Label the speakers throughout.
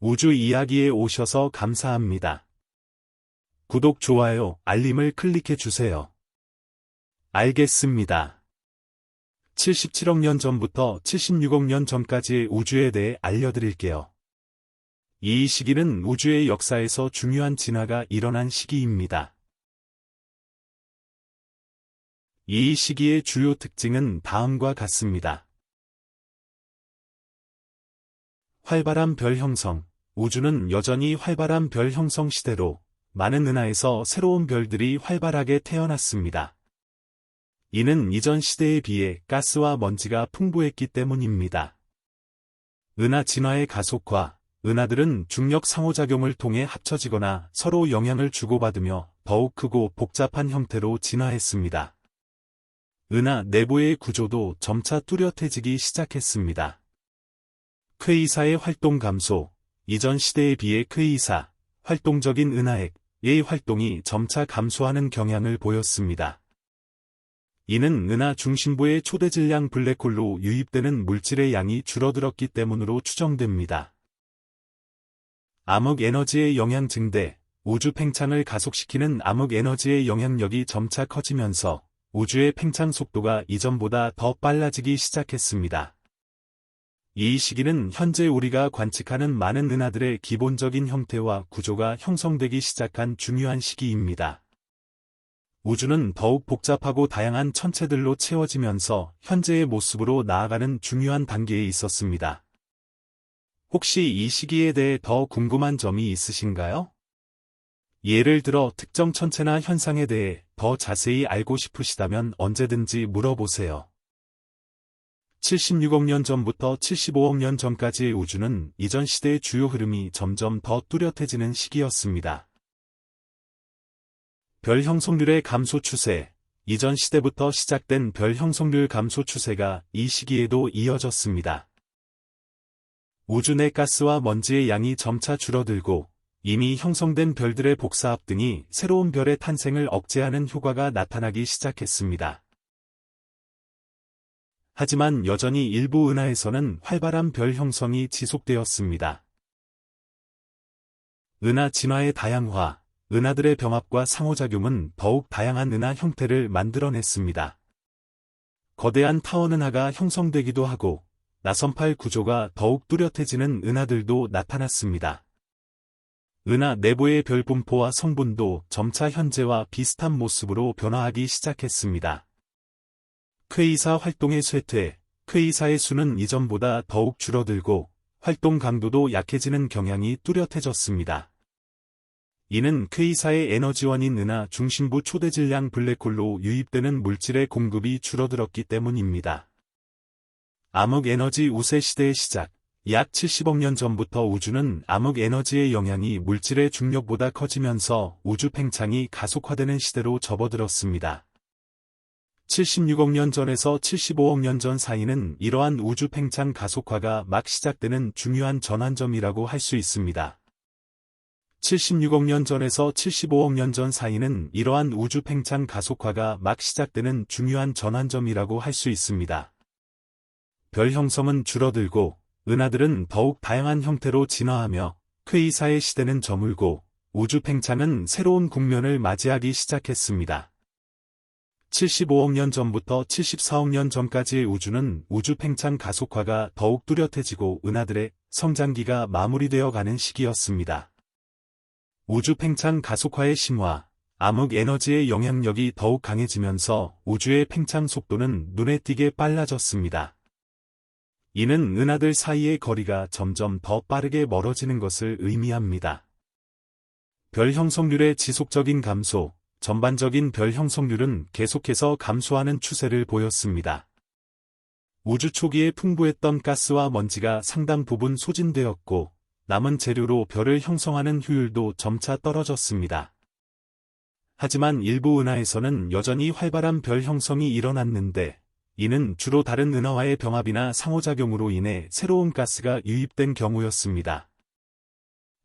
Speaker 1: 우주 이야기에 오셔서 감사합니다. 구독, 좋아요, 알림을 클릭해 주세요. 알겠습니다. 77억 년 전부터 76억 년 전까지의 우주에 대해 알려드릴게요. 이 시기는 우주의 역사에서 중요한 진화가 일어난 시기입니다. 이 시기의 주요 특징은 다음과 같습니다. 활발한 별 형성 우주는 여전히 활발한 별 형성 시대로 많은 은하에서 새로운 별들이 활발하게 태어났습니다. 이는 이전 시대에 비해 가스와 먼지가 풍부했기 때문입니다. 은하 진화의 가속화 은하들은 중력 상호작용을 통해 합쳐지거나 서로 영향을 주고받으며 더욱 크고 복잡한 형태로 진화했습니다. 은하 내부의 구조도 점차 뚜렷해지기 시작했습니다. 퀘이사의 활동 감소, 이전 시대에 비해 퀘이사, 활동적인 은하핵의 활동이 점차 감소하는 경향을 보였습니다. 이는 은하 중심부의 초대 질량 블랙홀로 유입되는 물질의 양이 줄어들었기 때문으로 추정됩니다. 암흑 에너지의 영향 증대, 우주 팽창을 가속시키는 암흑 에너지의 영향력이 점차 커지면서 우주의 팽창 속도가 이전보다 더 빨라지기 시작했습니다. 이 시기는 현재 우리가 관측하는 많은 은하들의 기본적인 형태와 구조가 형성되기 시작한 중요한 시기입니다. 우주는 더욱 복잡하고 다양한 천체들로 채워지면서 현재의 모습으로 나아가는 중요한 단계에 있었습니다. 혹시 이 시기에 대해 더 궁금한 점이 있으신가요? 예를 들어 특정 천체나 현상에 대해 더 자세히 알고 싶으시다면 언제든지 물어보세요. 76억 년 전부터 75억 년 전까지의 우주는 이전 시대의 주요 흐름이 점점 더 뚜렷해지는 시기였습니다. 별 형성률의 감소 추세 이전 시대부터 시작된 별 형성률 감소 추세가 이 시기에도 이어졌습니다. 우주 내 가스와 먼지의 양이 점차 줄어들고 이미 형성된 별들의 복사합 등이 새로운 별의 탄생을 억제하는 효과가 나타나기 시작했습니다. 하지만 여전히 일부 은하에서는 활발한 별 형성이 지속되었습니다. 은하 진화의 다양화, 은하들의 병합과 상호작용은 더욱 다양한 은하 형태를 만들어냈습니다. 거대한 타원 은하가 형성되기도 하고 나선팔 구조가 더욱 뚜렷해지는 은하들도 나타났습니다. 은하 내부의 별 분포와 성분도 점차 현재와 비슷한 모습으로 변화하기 시작했습니다. 퀘이사 활동의 쇠퇴, 퀘이사의 수는 이전보다 더욱 줄어들고 활동 강도도 약해지는 경향이 뚜렷해졌습니다. 이는 퀘이사의 에너지원인 은하 중심부 초대 질량 블랙홀로 유입되는 물질의 공급이 줄어들었기 때문입니다. 암흑 에너지 우세 시대의 시작 약 70억 년 전부터 우주는 암흑 에너지의 영향이 물질의 중력보다 커지면서 우주 팽창이 가속화되는 시대로 접어들었습니다. 76억 년 전에서 75억 년 전 사이는 이러한 우주 팽창 가속화가 막 시작되는 중요한 전환점이라고 할 수 있습니다. 76억 년 전에서 75억 년 전 사이는 이러한 우주 팽창 가속화가 막 시작되는 중요한 전환점이라고 할 수 있습니다. 별 형성은 줄어들고 은하들은 더욱 다양한 형태로 진화하며 퀘이사의 시대는 저물고 우주 팽창은 새로운 국면을 맞이하기 시작했습니다. 75억 년 전부터 74억 년 전까지의 우주는 우주 팽창 가속화가 더욱 뚜렷해지고 은하들의 성장기가 마무리되어 가는 시기였습니다. 우주 팽창 가속화의 심화, 암흑 에너지의 영향력이 더욱 강해지면서 우주의 팽창 속도는 눈에 띄게 빨라졌습니다. 이는 은하들 사이의 거리가 점점 더 빠르게 멀어지는 것을 의미합니다. 별 형성률의 지속적인 감소, 전반적인 별 형성률은 계속해서 감소하는 추세를 보였습니다. 우주 초기에 풍부했던 가스와 먼지가 상당 부분 소진되었고, 남은 재료로 별을 형성하는 효율도 점차 떨어졌습니다. 하지만 일부 은하에서는 여전히 활발한 별 형성이 일어났는데, 이는 주로 다른 은하와의 병합이나 상호작용으로 인해 새로운 가스가 유입된 경우였습니다.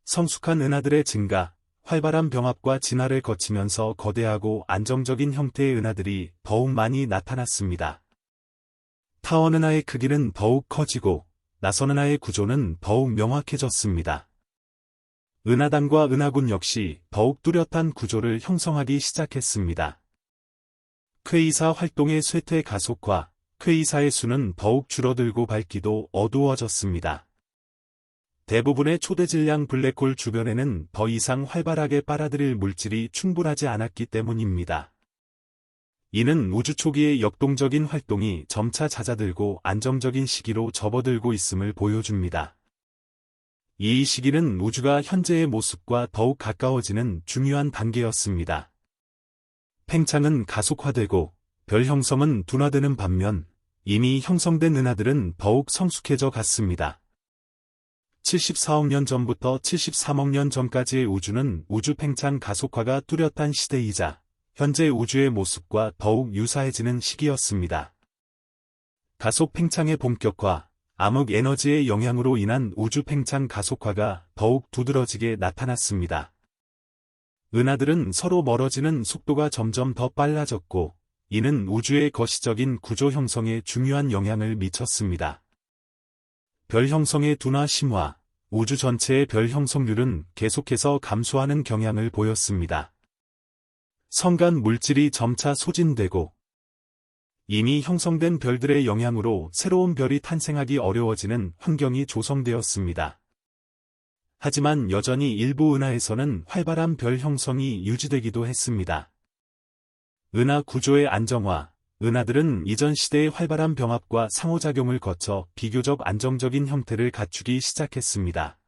Speaker 1: 성숙한 은하들의 증가, 활발한 병합과 진화를 거치면서 거대하고 안정적인 형태의 은하들이 더욱 많이 나타났습니다. 타원 은하의 크기는 더욱 커지고 나선 은하의 구조는 더욱 명확해졌습니다. 은하단과 은하군 역시 더욱 뚜렷한 구조를 형성하기 시작했습니다. 쾌이사 활동의 쇠퇴 가속화, 쾌이사의 수는 더욱 줄어들고 밝기도 어두워졌습니다. 대부분의 초대 질량 블랙홀 주변에는 더 이상 활발하게 빨아들일 물질이 충분하지 않았기 때문입니다. 이는 우주 초기의 역동적인 활동이 점차 잦아들고 안정적인 시기로 접어들고 있음을 보여줍니다. 이 시기는 우주가 현재의 모습과 더욱 가까워지는 중요한 단계였습니다. 팽창은 가속화되고 별 형성은 둔화되는 반면 이미 형성된 은하들은 더욱 성숙해져 갔습니다. 74억 년 전부터 73억 년 전까지의 우주는 우주 팽창 가속화가 뚜렷한 시대이자 현재 우주의 모습과 더욱 유사해지는 시기였습니다. 가속 팽창의 본격화, 암흑 에너지의 영향으로 인한 우주 팽창 가속화가 더욱 두드러지게 나타났습니다. 은하들은 서로 멀어지는 속도가 점점 더 빨라졌고, 이는 우주의 거시적인 구조 형성에 중요한 영향을 미쳤습니다. 별 형성의 둔화 심화, 우주 전체의 별 형성률은 계속해서 감소하는 경향을 보였습니다. 성간 물질이 점차 소진되고 이미 형성된 별들의 영향으로 새로운 별이 탄생하기 어려워지는 환경이 조성되었습니다. 하지만 여전히 일부 은하에서는 활발한 별 형성이 유지되기도 했습니다. 은하 구조의 안정화, 은하들은 이전 시대의 활발한 병합과 상호작용을 거쳐 비교적 안정적인 형태를 갖추기 시작했습니다.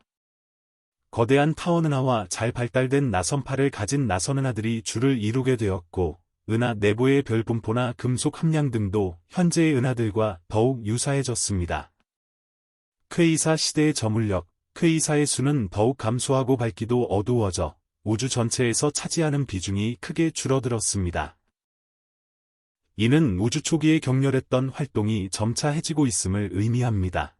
Speaker 1: 거대한 타원은하와 잘 발달된 나선파를 가진 나선은하들이 줄을 이루게 되었고, 은하 내부의 별 분포나 금속 함량 등도 현재의 은하들과 더욱 유사해졌습니다. 쾌이사 시대의 저물력, 쾌이사의 수는 더욱 감소하고 밝기도 어두워져 우주 전체에서 차지하는 비중이 크게 줄어들었습니다. 이는 우주 초기에 격렬했던 활동이 점차 해지고 있음을 의미합니다.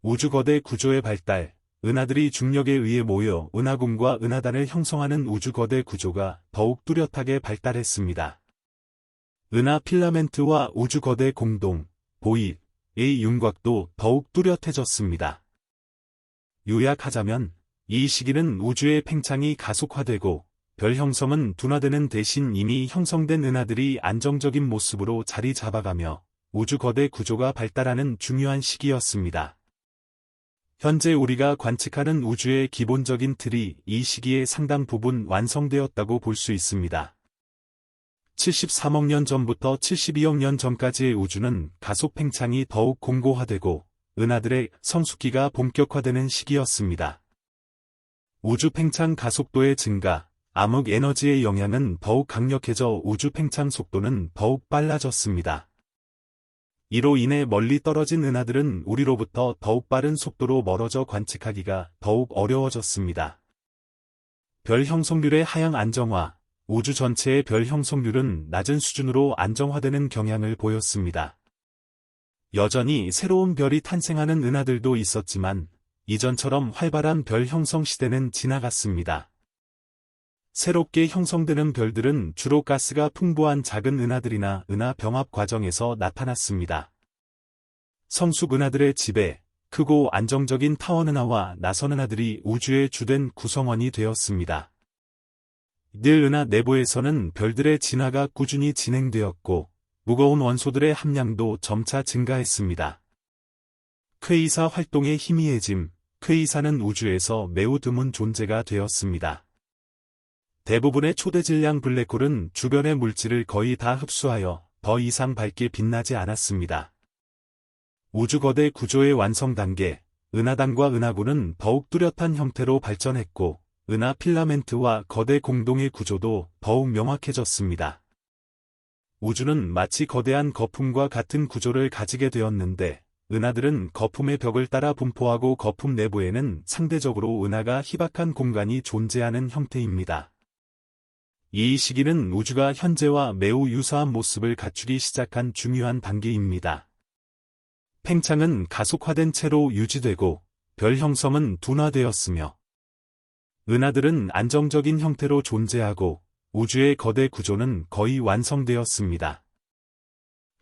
Speaker 1: 우주 거대 구조의 발달, 은하들이 중력에 의해 모여 은하궁과 은하단을 형성하는 우주 거대 구조가 더욱 뚜렷하게 발달했습니다. 은하 필라멘트와 우주 거대 공동, 보이의 윤곽도 더욱 뚜렷해졌습니다. 요약하자면, 이 시기는 우주의 팽창이 가속화되고 별 형성은 둔화되는 대신 이미 형성된 은하들이 안정적인 모습으로 자리 잡아가며 우주 거대 구조가 발달하는 중요한 시기였습니다. 현재 우리가 관측하는 우주의 기본적인 틀이 이 시기에 상당 부분 완성되었다고 볼 수 있습니다. 73억 년 전부터 72억 년 전까지의 우주는 가속 팽창이 더욱 공고화되고 은하들의 성숙기가 본격화되는 시기였습니다. 우주 팽창 가속도의 증가, 암흑 에너지의 영향은 더욱 강력해져 우주 팽창 속도는 더욱 빨라졌습니다. 이로 인해 멀리 떨어진 은하들은 우리로부터 더욱 빠른 속도로 멀어져 관측하기가 더욱 어려워졌습니다. 별 형성률의 하향 안정화, 우주 전체의 별 형성률은 낮은 수준으로 안정화되는 경향을 보였습니다. 여전히 새로운 별이 탄생하는 은하들도 있었지만 이전처럼 활발한 별 형성 시대는 지나갔습니다. 새롭게 형성되는 별들은 주로 가스가 풍부한 작은 은하들이나 은하 병합 과정에서 나타났습니다. 성숙 은하들의 지배, 크고 안정적인 타원 은하와 나선 은하들이 우주의 주된 구성원이 되었습니다. 늘 은하 내부에서는 별들의 진화가 꾸준히 진행되었고 무거운 원소들의 함량도 점차 증가했습니다. 쾌이사 활동의 희미해짐, 쾌이사는 우주에서 매우 드문 존재가 되었습니다. 대부분의 초대 질량 블랙홀은 주변의 물질을 거의 다 흡수하여 더 이상 밝게 빛나지 않았습니다. 우주거대 구조의 완성 단계, 은하단과 은하구는 더욱 뚜렷한 형태로 발전했고, 은하 필라멘트와 거대 공동의 구조도 더욱 명확해졌습니다. 우주는 마치 거대한 거품과 같은 구조를 가지게 되었는데, 은하들은 거품의 벽을 따라 분포하고 거품 내부에는 상대적으로 은하가 희박한 공간이 존재하는 형태입니다. 이 시기는 우주가 현재와 매우 유사한 모습을 갖추기 시작한 중요한 단계입니다. 팽창은 가속화된 채로 유지되고 별 형성은 둔화되었으며 은하들은 안정적인 형태로 존재하고 우주의 거대 구조는 거의 완성되었습니다.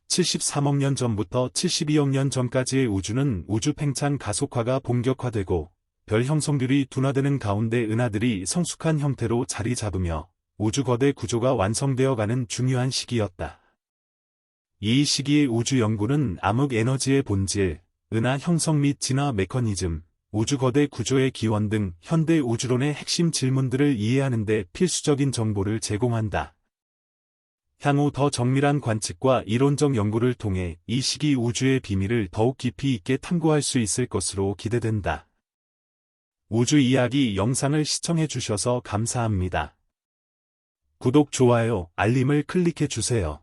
Speaker 1: 73억 년 전부터 72억 년 전까지의 우주는 우주 팽창 가속화가 본격화되고 별 형성률이 둔화되는 가운데 은하들이 성숙한 형태로 자리 잡으며 우주 거대 구조가 완성되어 가는 중요한 시기였다. 이 시기의 우주 연구는 암흑 에너지의 본질, 은하 형성 및 진화 메커니즘, 우주 거대 구조의 기원 등 현대 우주론의 핵심 질문들을 이해하는 데 필수적인 정보를 제공한다. 향후 더 정밀한 관측과 이론적 연구를 통해 이 시기 우주의 비밀을 더욱 깊이 있게 탐구할 수 있을 것으로 기대된다. 우주 이야기 영상을 시청해 주셔서 감사합니다. 구독, 좋아요, 알림을 클릭해 주세요.